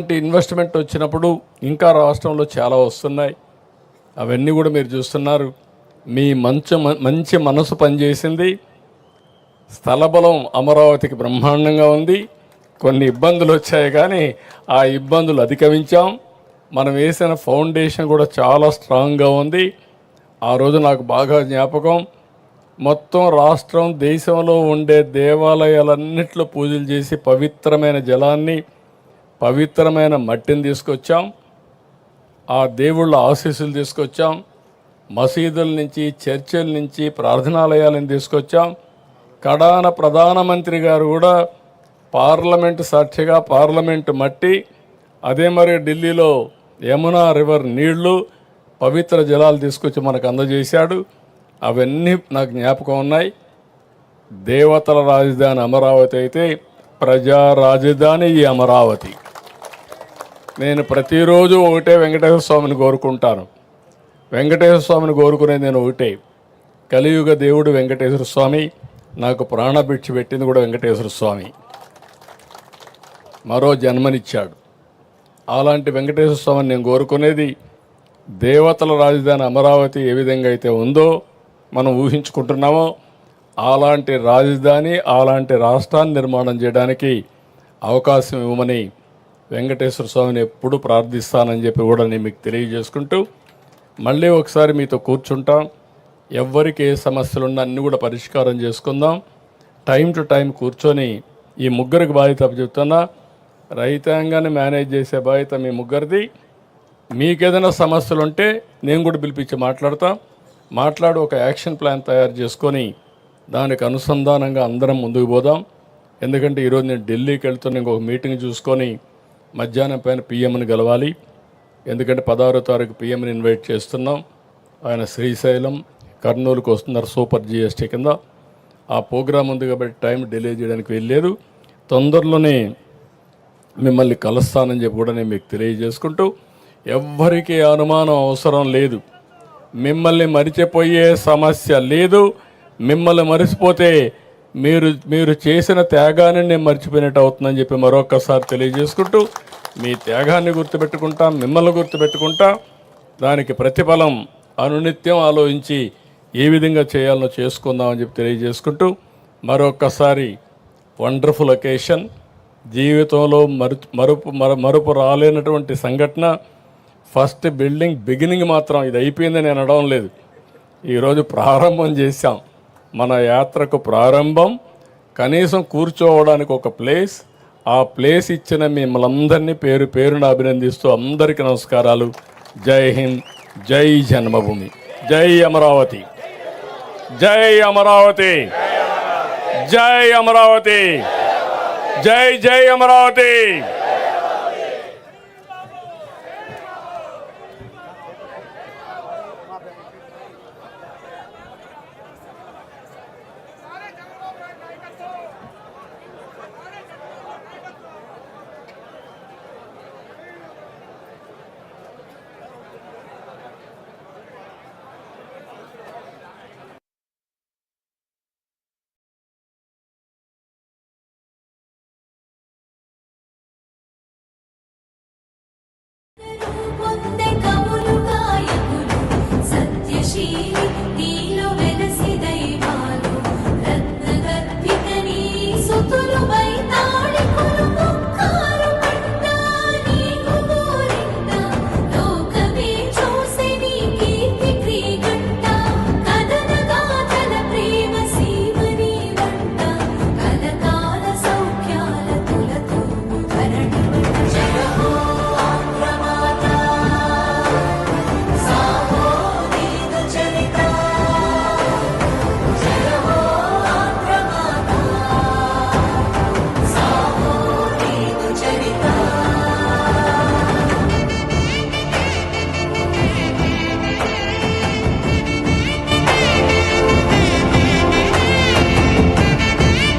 ఇలాంటి ఇన్వెస్ట్మెంట్ వచ్చినప్పుడు ఇంకా రాష్ట్రంలో చాలా వస్తున్నాయి. అవన్నీ కూడా మీరు చూస్తున్నారు. మీ మంచి మంచి మనసు పనిచేసింది. స్థలబలం అమరావతికి బ్రహ్మాండంగా ఉంది. కొన్ని ఇబ్బందులు వచ్చాయి కానీ ఆ ఇబ్బందులు అధిగమించాం. మనం వేసిన ఫౌండేషన్ కూడా చాలా స్ట్రాంగ్గా ఉంది. ఆ రోజు నాకు బాగా జ్ఞాపకం. మొత్తం రాష్ట్రం దేశంలో ఉండే దేవాలయాలన్నిట్లో పూజలు చేసి పవిత్రమైన జలాన్ని పవిత్రమైన మట్టిని తీసుకొచ్చాం. ఆ దేవుళ్ళ ఆశీస్సులు తీసుకొచ్చాం. మసీదుల నుంచి చర్చిల నుంచి ప్రార్థనాలయాలను తీసుకొచ్చాం. కడాన ప్రధానమంత్రి గారు కూడా పార్లమెంటు సాక్షిగా పార్లమెంటు మట్టి అదే మరి ఢిల్లీలో యమునా రివర్ నీళ్ళు పవిత్ర జలాలు తీసుకొచ్చి మనకు అందజేశాడు. అవన్నీ నాకు జ్ఞాపకం ఉన్నాయి. దేవతల రాజధాని అమరావతి అయితే ప్రజా రాజధాని ఈ అమరావతి. నేను ప్రతిరోజు ఒకటే వెంకటేశ్వర స్వామిని కోరుకుంటాను. వెంకటేశ్వర స్వామిని కోరుకునేది నేను ఒకటే. కలియుగ దేవుడు వెంకటేశ్వర స్వామి నాకు ప్రాణభిక్ష పెట్టింది కూడా వెంకటేశ్వర స్వామి. మరో జన్మనిచ్చాడు. అలాంటి వెంకటేశ్వర స్వామిని నేను కోరుకునేది దేవతల రాజధాని అమరావతి ఏ విధంగా అయితే ఉందో మనం ఊహించుకుంటున్నామో అలాంటి రాజధాని అలాంటి రాష్ట్రాన్ని నిర్మాణం చేయడానికి అవకాశం ఇవ్వమని వెంకటేశ్వర స్వామిని ఎప్పుడు ప్రార్థిస్తానని చెప్పి కూడా నేను మీకు తెలియజేసుకుంటూ మళ్ళీ ఒకసారి మీతో కూర్చుంటాం. ఎవరికి ఏ సమస్యలు ఉన్నా అన్నీ కూడా పరిష్కారం చేసుకుందాం. టైం టు టైం కూర్చొని ఈ ముగ్గురికి బాధ్యత చెప్తున్నా. రైతాంగాన్ని మేనేజ్ చేసే బాధ్యత మీ ముగ్గురిది. మీకేదైనా సమస్యలు ఉంటే నేను కూడా పిలిపించి మాట్లాడతాం. మాట్లాడి ఒక యాక్షన్ ప్లాన్ తయారు చేసుకొని దానికి అనుసంధానంగా అందరం ముందుకు పోదాం. ఎందుకంటే ఈరోజు నేను ఢిల్లీకి వెళ్తున్న ఇంకొక మీటింగ్ చూసుకొని మధ్యాహ్నం పైన పిఎంని గెలవాలి. ఎందుకంటే పదహారో తారీఖు పిఎంని ఇన్వైట్ చేస్తున్నాం. ఆయన శ్రీశైలం కర్నూలుకు వస్తున్నారు సూపర్ జిఎస్టీ కింద. ఆ ప్రోగ్రాం ఉంది కాబట్టి టైం డిలే చేయడానికి వెళ్ళలేదు తొందరలోనే మిమ్మల్ని కలుస్తానని చెప్పి కూడా నేను మీకు తెలియజేసుకుంటూ ఎవ్వరికీ అనుమానం అవసరం లేదు. మిమ్మల్ని మరిచిపోయే సమస్య లేదు. మిమ్మల్ని మరిచిపోతే మీరు మీరు చేసిన త్యాగాన్ని నేను మర్చిపోయినట్టు అవుతుందని చెప్పి మరొకసారి తెలియజేసుకుంటూ మీ త్యాగాన్ని గుర్తుపెట్టుకుంటాం మిమ్మల్ని గుర్తుపెట్టుకుంటాం దానికి ప్రతిఫలం అనునిత్యం ఆలోచించి ఏ విధంగా చేయాలనో చేసుకుందామని చెప్పి తెలియజేసుకుంటూ మరొకసారి వండర్ఫుల్ అకేషన్ జీవితంలో మరు మరుపు మర మరుపు రాలేనటువంటి సంఘటన ఫస్ట్ బిల్డింగ్ బిగినింగ్ మాత్రం ఇది అయిపోయిందని నేను అనడం లేదు. ఈరోజు ప్రారంభం చేశాం. మన యాత్రకు ప్రారంభం కనీసం కూర్చోవడానికి ఒక ప్లేస్ ఆ ప్లేస్ ఇచ్చిన మిమ్మల్ని అందరినీ పేరు పేరును అభినందిస్తూ అందరికీ నమస్కారాలు. జై హింద్ జై జన్మభూమి జై అమరావతి జై అమరావతి జై అమరావతి జై జై అమరావతి.